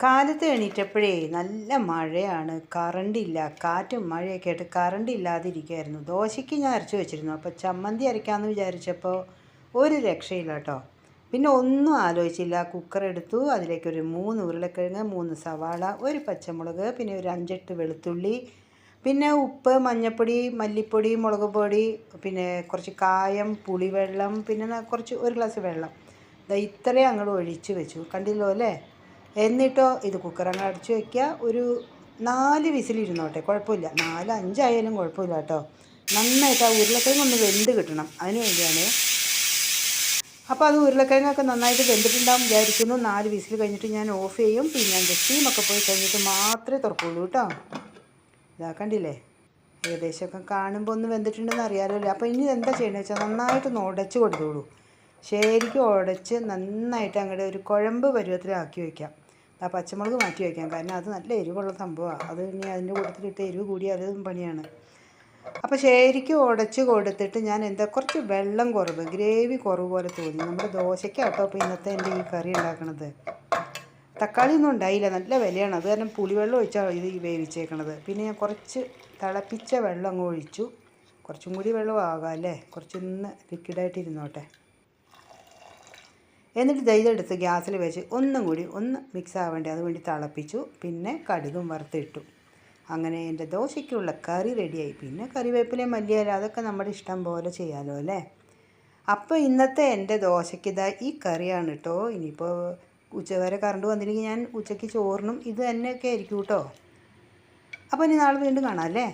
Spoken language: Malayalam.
കാലത്ത് എണീറ്റപ്പോഴേ നല്ല മഴയാണ്. കറണ്ടില്ല. കാറ്റും മഴയൊക്കെ ആയിട്ട് കറണ്ട് ഇല്ലാതിരിക്കുമായിരുന്നു ദോശയ്ക്ക് ഞാൻ അരച്ചു വെച്ചിരുന്നു. അപ്പോൾ ചമ്മന്തി അരയ്ക്കാമെന്ന് വിചാരിച്ചപ്പോൾ ഒരു രക്ഷയില്ല കേട്ടോ പിന്നെ ഒന്നും ആലോചിച്ചില്ല. കുക്കർ എടുത്തു. അതിലേക്കൊരു മൂന്ന് ഉരുളക്കിഴങ്ങ് മൂന്ന് സവാള ഒരു പച്ചമുളക് പിന്നെ ഒരു അഞ്ചെട്ട് വെളുത്തുള്ളി പിന്നെ ഉപ്പ് മഞ്ഞൾപ്പൊടി മല്ലിപ്പൊടി മുളക് പൊടി പിന്നെ കുറച്ച് കായം പുളിവെള്ളം പിന്നെ കുറച്ച് ഒരു ഗ്ലാസ് വെള്ളം. ഇത്രയും അങ്ങോട്ട് ഒഴിച്ച് വെച്ചു. കണ്ടില്ലോ അല്ലേ? എന്നിട്ടോ ഇത് കുക്കറങ്ങ് അടച്ചു വയ്ക്കുക ഒരു നാല് വിസിലിരുന്നോട്ടെ കുഴപ്പമില്ല. നാല് അഞ്ചായാലും കുഴപ്പമില്ല കേട്ടോ. നന്നായിട്ട് ആ ഉരുളക്കിഴങ്ങ് ഒന്ന് വെന്ത് കിട്ടണം. അതിന് വേണ്ടിയാണ്. അപ്പോൾ അത് ഉരുളക്കിഴങ്ങൊക്കെ നന്നായിട്ട് വെന്തിട്ടുണ്ടാകും വിചാരിക്കുന്നു. നാല് വിസിൽ കഴിഞ്ഞിട്ട് ഞാൻ ഓഫ് ചെയ്യും. പിന്നെ ഞാൻ സ്റ്റീമൊക്കെ പോയി കഴിഞ്ഞിട്ട് മാത്രമേ തുറക്കുള്ളൂ കേട്ടോ. ഇതാ കണ്ടില്ലേ? ഏകദേശമൊക്കെ കാണുമ്പോൾ ഒന്ന് വെന്തിട്ടുണ്ടെന്ന് അറിയാമല്ലോ അപ്പോൾ ഇനി എന്താ ചെയ്യണമെന്ന് വെച്ചാൽ നന്നായിട്ടൊന്ന് ഉടച്ച് കൊടുത്തോളൂ. ശരിക്കും ഉടച്ച് നന്നായിട്ട് അങ്ങോട്ട് ഒരു കുഴമ്പ് പരുവത്തിലാക്കി വയ്ക്കാം ആ പച്ചമുളക് മാറ്റി വയ്ക്കാം. കാരണം അത് നല്ല എരിവുള്ള സംഭവമാണ്. അത് ഇനി അതിന്റെ കൂട്ടത്തിലിട്ട് എരിവ് കൂടി അതും പണിയാണ്. അപ്പോൾ ശരിക്കും ഉടച്ച് കൊടുത്തിട്ട് ഞാൻ എന്താ കുറച്ച് വെള്ളം കുറവ് ഗ്രേവി കുറവ് പോലെ തോന്നി. നമ്മുടെ ദോശയ്ക്കാട്ടോ അപ്പോൾ ഇന്നത്തെ എന്റെ ഈ കറി ഉണ്ടാക്കണത്. തക്കാളി ഒന്നും ഉണ്ടായില്ല. നല്ല വിലയാണ്. അത് കാരണം പുളിവെള്ളം ഒഴിച്ചാണ് ഇത് വേവിച്ചേക്കണത്. പിന്നെ ഞാൻ കുറച്ച് തിളപ്പിച്ച വെള്ളം അങ്ങ് ഒഴിച്ചു. കുറച്ചും കൂടി വെള്ളം ആകാം അല്ലേ? കുറച്ചൊന്ന് ലിക്വിഡായിട്ട് ഇരുന്നോട്ടെ. എന്നിട്ട് ദേ എടുത്ത് ഗ്യാസിൽ വെച്ച് ഒന്നും കൂടി ഒന്ന് മിക്സ് ആവേണ്ടത് അതുവേണ്ടി തിളപ്പിച്ചു. പിന്നെ കടുകും വറുത്തിട്ടു. അങ്ങനെ എന്റെ ദോശയ്ക്കുള്ള കറി റെഡിയായി. പിന്നെ കറിവേപ്പിലയും മല്ലിയില അതൊക്കെ നമ്മുടെ ഇഷ്ടം പോലെ ചെയ്യാമല്ലോ അല്ലേ? അപ്പോൾ ഇന്നത്തെ എന്റെ ദോശയ്ക്ക് ഇതാ ഈ കറിയാണ് കേട്ടോ. ഇനിയിപ്പോൾ ഉച്ചവരെ കറണ്ട് വന്നില്ലെങ്കിൽ ഞാൻ ഉച്ചയ്ക്ക് ചോറിനും ഇത് തന്നെയൊക്കെ ആയിരിക്കും കേട്ടോ. അപ്പോൾ ഇനി നാളെ വീണ്ടും കാണാം അല്ലേ?